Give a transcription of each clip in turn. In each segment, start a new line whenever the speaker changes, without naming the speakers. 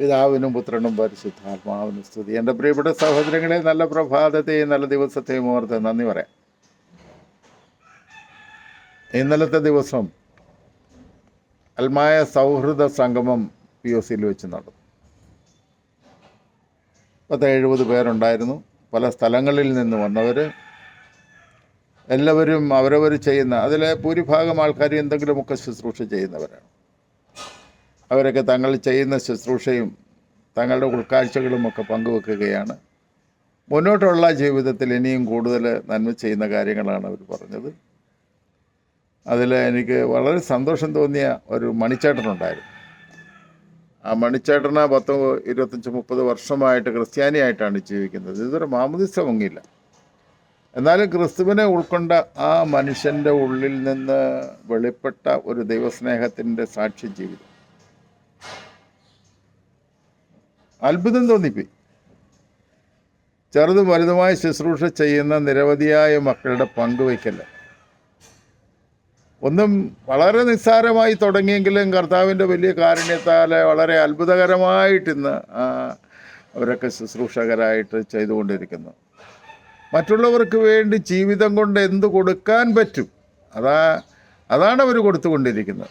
പിതാവിനും പുത്രനും പരിശുദ്ധാത്മാവിനും സ്തുതി. എന്റെ പ്രിയപ്പെട്ട സഹോദരങ്ങളെ നല്ല പ്രഭാതത്തെയും നല്ല ദിവസത്തെയും ഓർത്ത് നന്ദി പറയാം. ഇന്നലത്തെ ദിവസം അൽമായ സൗഹൃദ സംഗമം പി ഒ സിയിൽ വെച്ച് നടന്നു. പത്ത് എഴുപത് പേരുണ്ടായിരുന്നു. പല സ്ഥലങ്ങളിൽ നിന്ന് വന്നവർ എല്ലാവരും അവരവർ ചെയ്യുന്ന അതിലെ ഭൂരിഭാഗം ആൾക്കാർ എന്തെങ്കിലുമൊക്കെ ശുശ്രൂഷ ചെയ്യുന്നവരാണ്. അവരൊക്കെ തങ്ങൾ ചെയ്യുന്ന ശുശ്രൂഷയും തങ്ങളുടെ ഉൾക്കാഴ്ചകളും ഒക്കെ പങ്കുവെക്കുകയാണ്. മുന്നോട്ടുള്ള ജീവിതത്തിൽ ഇനിയും കൂടുതൽ നന്മ ചെയ്യുന്ന കാര്യങ്ങളാണ് അവർ പറഞ്ഞത്. അതിൽ എനിക്ക് വളരെ സന്തോഷം തോന്നിയ ഒരു മണിച്ചേട്ടനുണ്ടായിരുന്നു. ആ മണിച്ചേട്ടന് പത്ത് ഇരുപത്തഞ്ച് മുപ്പത് വർഷമായിട്ട് ക്രിസ്ത്യാനിയായിട്ടാണ് ജീവിക്കുന്നത്. ഇതൊരു മാമദിസ എന്നാലും ക്രിസ്തുവിനെ ഉൾക്കൊണ്ട ആ മനുഷ്യന്റെ ഉള്ളിൽ നിന്ന് വെളിപ്പെട്ട ഒരു ദൈവസ്നേഹത്തിന്റെ സാക്ഷി ജീവിതം. അത്ഭുതം തോന്നിപ്പോയി. ചെറുതും വലുതുമായ ശുശ്രൂഷ ചെയ്യുന്ന നിരവധിയായ മക്കളുടെ പങ്കുവയ്ക്കല്ല ഒന്നും വളരെ നിസ്സാരമായി തുടങ്ങിയെങ്കിലും കർത്താവിന്റെ വലിയ കാരുണ്യത്താൽ വളരെ അത്ഭുതകരമായിട്ടിന്ന് അവരൊക്കെ ശുശ്രൂഷകരായിട്ട് ചെയ്തുകൊണ്ടിരിക്കുന്നു. മറ്റുള്ളവർക്ക് വേണ്ടി ജീവിതം കൊണ്ട് എന്ത് കൊടുക്കാൻ പറ്റും? അതാ അതാണ് അവർ കൊടുത്തുകൊണ്ടിരിക്കുന്നത്.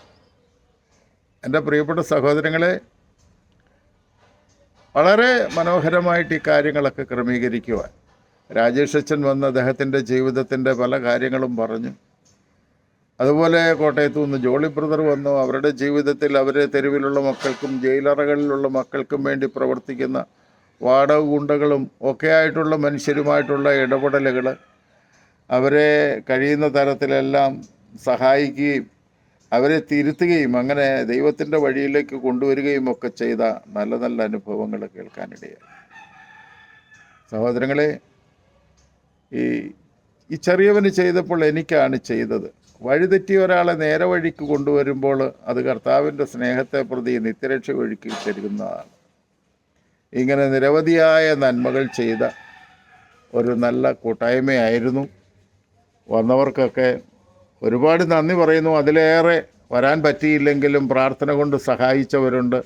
എന്റെ പ്രിയപ്പെട്ട സഹോദരങ്ങളെ വളരെ മനോഹരമായിട്ട് ഈ കാര്യങ്ങളൊക്കെ ക്രമീകരിക്കുവാൻ. രാജേഷ് അച്ഛൻ വന്ന് അദ്ദേഹത്തിന്റെ ജീവിതത്തിന്റെ പല കാര്യങ്ങളും പറഞ്ഞു. അതുപോലെ കോട്ടയത്ത് നിന്ന് ജോളി ബ്രദർ വന്നു. അവരുടെ ജീവിതത്തിൽ അവരെ തെരുവിലുള്ള മക്കൾക്കും ജയിലറകളിലുള്ള മക്കൾക്കും വേണ്ടി പ്രവർത്തിക്കുന്ന വാടക ഗുണ്ടകളും ഒക്കെ ആയിട്ടുള്ള മനുഷ്യരുമായിട്ടുള്ള ഇടപെടലുകൾ അവരെ കഴിയുന്ന തരത്തിലെല്ലാം സഹായിക്കുകയും അവരെ തിരുത്തുകയും അങ്ങനെ ദൈവത്തിന്റെ വഴിയിലേക്ക് കൊണ്ടുവരികയും ഒക്കെ ചെയ്ത നല്ല നല്ല അനുഭവങ്ങൾ കേൾക്കാനിടയായി. സഹോദരങ്ങളെ ഈ ഈ ചെറിയവന് ചെയ്തപ്പോൾ എനിക്കാണ് ചെയ്തത്. വഴിതെറ്റിയ ഒരാളെ നേരെ വഴിക്ക് കൊണ്ടുവരുമ്പോൾ അത് കർത്താവിന്റെ സ്നേഹത്തെ പ്രതി നിത്യരക്ഷ ഒഴുക്കി തരുന്നതാണ്. ഇങ്ങനെ നിരവധിയായ നന്മകൾ ചെയ്ത ഒരു നല്ല കൂട്ടായ്മയായിരുന്നു. വന്നവർക്കൊക്കെ ഒരുപാട് നന്ദി പറയുന്നു. അതിലേറെ വരാൻ പറ്റിയില്ലെങ്കിലും പ്രാർത്ഥന കൊണ്ട് സഹായിച്ചവരുണ്ട്.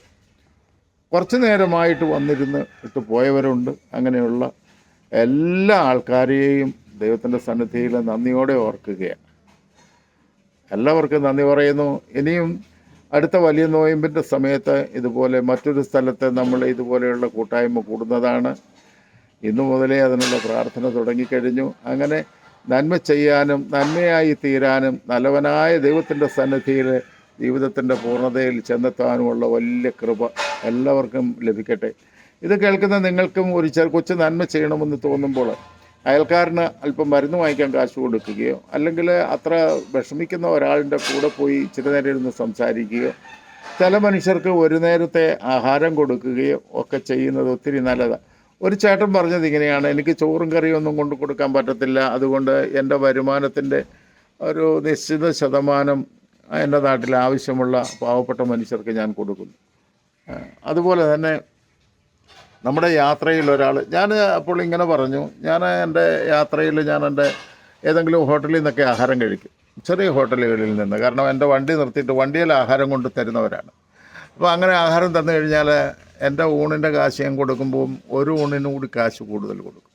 കുറച്ച് നേരമായിട്ട് വന്നിരുന്ന് ഇട്ട് പോയവരുണ്ട്. അങ്ങനെയുള്ള എല്ലാ ആൾക്കാരെയും ദൈവത്തിന്റെ സന്നിധിയിൽ നന്ദിയോടെ ഓർക്കുകയാണ്. എല്ലാവർക്കും നന്ദി പറയുന്നു. ഇനിയും അടുത്ത വലിയ നോയമ്പിന്റെ സമയത്ത് ഇതുപോലെ മറ്റൊരു സ്ഥലത്ത് നമ്മൾ ഇതുപോലെയുള്ള കൂട്ടായ്മ കൂടുന്നതാണ്. ഇന്നു മുതലേ അതിനുള്ള പ്രാർത്ഥന തുടങ്ങിക്കഴിഞ്ഞു. അങ്ങനെ നന്മ ചെയ്യാനും നന്മയായി തീരാനും നല്ലവനായ ദൈവത്തിന്റെ സന്നിധിയിൽ ജീവിതത്തിന്റെ പൂർണതയിൽ ചെന്നെത്താനുമുള്ള വലിയ കൃപ എല്ലാവർക്കും ലഭിക്കട്ടെ. ഇത് കേൾക്കുന്ന നിങ്ങൾക്കും ഒരു ചെറു കൊച്ചു നന്മ ചെയ്യണമെന്ന് തോന്നുമ്പോൾ അയൽക്കാരന് അല്പം മരുന്ന് വാങ്ങിക്കാൻ കാശ് കൊടുക്കുകയോ അല്ലെങ്കിൽ അത്ര വിഷമിക്കുന്ന ഒരാളിന്റെ കൂടെ പോയി ഇച്ചിരി നേരം ഇരുന്ന് സംസാരിക്കുകയോ ചില മനുഷ്യർക്ക് ഒരു നേരത്തെ ആഹാരം കൊടുക്കുകയോ ഒക്കെ ചെയ്യുന്നത് ഒത്തിരി നല്ലതാണ്. ഒരു ചേട്ടൻ പറഞ്ഞത് ഇങ്ങനെയാണ്. എനിക്ക് ചോറും കറിയും ഒന്നും കൊണ്ട് കൊടുക്കാൻ പറ്റത്തില്ല. അതുകൊണ്ട് എന്റെ വരുമാനത്തിന്റെ ഒരു നിശ്ചിത ശതമാനം എന്റെ നാട്ടിൽ ആവശ്യമുള്ള പാവപ്പെട്ട മനുഷ്യർക്ക് ഞാൻ കൊടുക്കുന്നു. അതുപോലെ തന്നെ നമ്മുടെ യാത്രയിൽ ഒരാൾ ഞാൻ അപ്പോൾ ഇങ്ങനെ പറഞ്ഞു ഞാൻ എന്റെ യാത്രയിൽ ഞാൻ എന്റെ ഏതെങ്കിലും ഹോട്ടലിൽ നിന്നൊക്കെ ആഹാരം കഴിക്കും. ചെറിയ ഹോട്ടലുകളിൽ നിന്ന് കാരണം എന്റെ വണ്ടി നിർത്തിയിട്ട് വണ്ടിയിൽ ആഹാരം കൊണ്ട് തരുന്നവരാണ്. അപ്പോൾ അങ്ങനെ ആഹാരം തന്നു കഴിഞ്ഞാൽ എന്റെ ഊണിന്റെ കാശ് ഞാൻ കൊടുക്കുമ്പോൾ ഒരു ഊണിനും കൂടി കാശ് കൂടുതൽ കൊടുക്കും.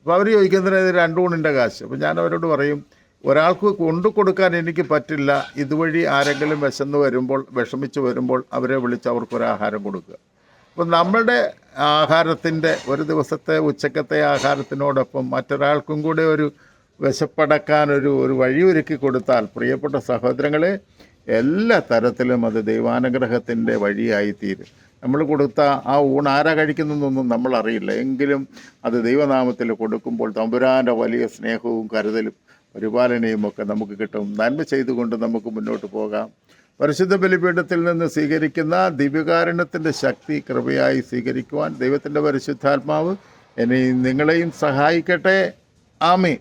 അപ്പോൾ അവർ ചോദിക്കുന്നത് ഇത് രണ്ട് ഊണിന്റെ കാശ്. അപ്പോൾ ഞാൻ അവരോട് പറയും ഒരാൾക്ക് കൊണ്ടു കൊടുക്കാൻ എനിക്ക് പറ്റില്ല. ഇതുവഴി ആരെങ്കിലും വിശന്ന് വരുമ്പോൾ വിഷമിച്ച് വരുമ്പോൾ അവരെ വിളിച്ച് അവർക്കൊരു ആഹാരം കൊടുക്കുക. അപ്പോൾ നമ്മളുടെ ആഹാരത്തിന്റെ ഒരു ദിവസത്തെ ഉച്ചക്കത്തെ ആഹാരത്തിനോടൊപ്പം മറ്റൊരാൾക്കും കൂടെ ഒരു വിശപ്പടക്കാൻ ഒരു ഒരു വഴിയൊരുക്കി കൊടുത്താൽ പ്രിയപ്പെട്ട സഹോദരങ്ങളെ എല്ലാ തരത്തിലും അത് ദൈവാനുഗ്രഹത്തിന്റെ വഴിയായിത്തീരും. നമ്മൾ കൊടുത്ത ആ ഊണ് ആരാ കഴിക്കുന്നതെന്നൊന്നും നമ്മൾ അറിയില്ല. എങ്കിലും അത് ദൈവനാമത്തിൽ കൊടുക്കുമ്പോൾ തമ്പുരാന്റെ വലിയ സ്നേഹവും കരുതലും പരിപാലനയും ഒക്കെ നമുക്ക് കിട്ടും. നന്മ ചെയ്തുകൊണ്ട് നമുക്ക് മുന്നോട്ട് പോകാം. പരിശുദ്ധ ബലിപീഠത്തിൽ നിന്ന് സ്വീകരിക്കുന്ന ദിവ്യകാരുണ്യത്തിന്റെ ശക്തി കൃപയായി സ്വീകരിക്കുവാൻ ദൈവത്തിന്റെ പരിശുദ്ധാത്മാവ് എന്നെ നിങ്ങളെയും സഹായിക്കട്ടെ. ആമേ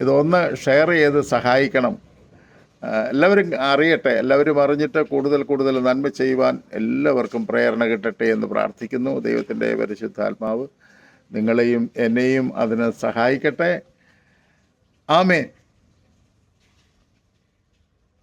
ഇതൊന്ന് ഷെയർ ചെയ്ത് സഹായിക്കണം. എല്ലാവരും അറിയട്ടെ എല്ലാവരും അറിഞ്ഞിട്ട് കൂടുതൽ കൂടുതൽ നന്മ ചെയ്യുവാൻ എല്ലാവർക്കും പ്രേരണ കിട്ടട്ടെ എന്ന് പ്രാർത്ഥിക്കുന്നു. ദൈവത്തിന്റെ പരിശുദ്ധാത്മാവ് നിങ്ങളെയും എന്നെയും അതിന് സഹായിക്കട്ടെ. ആമേ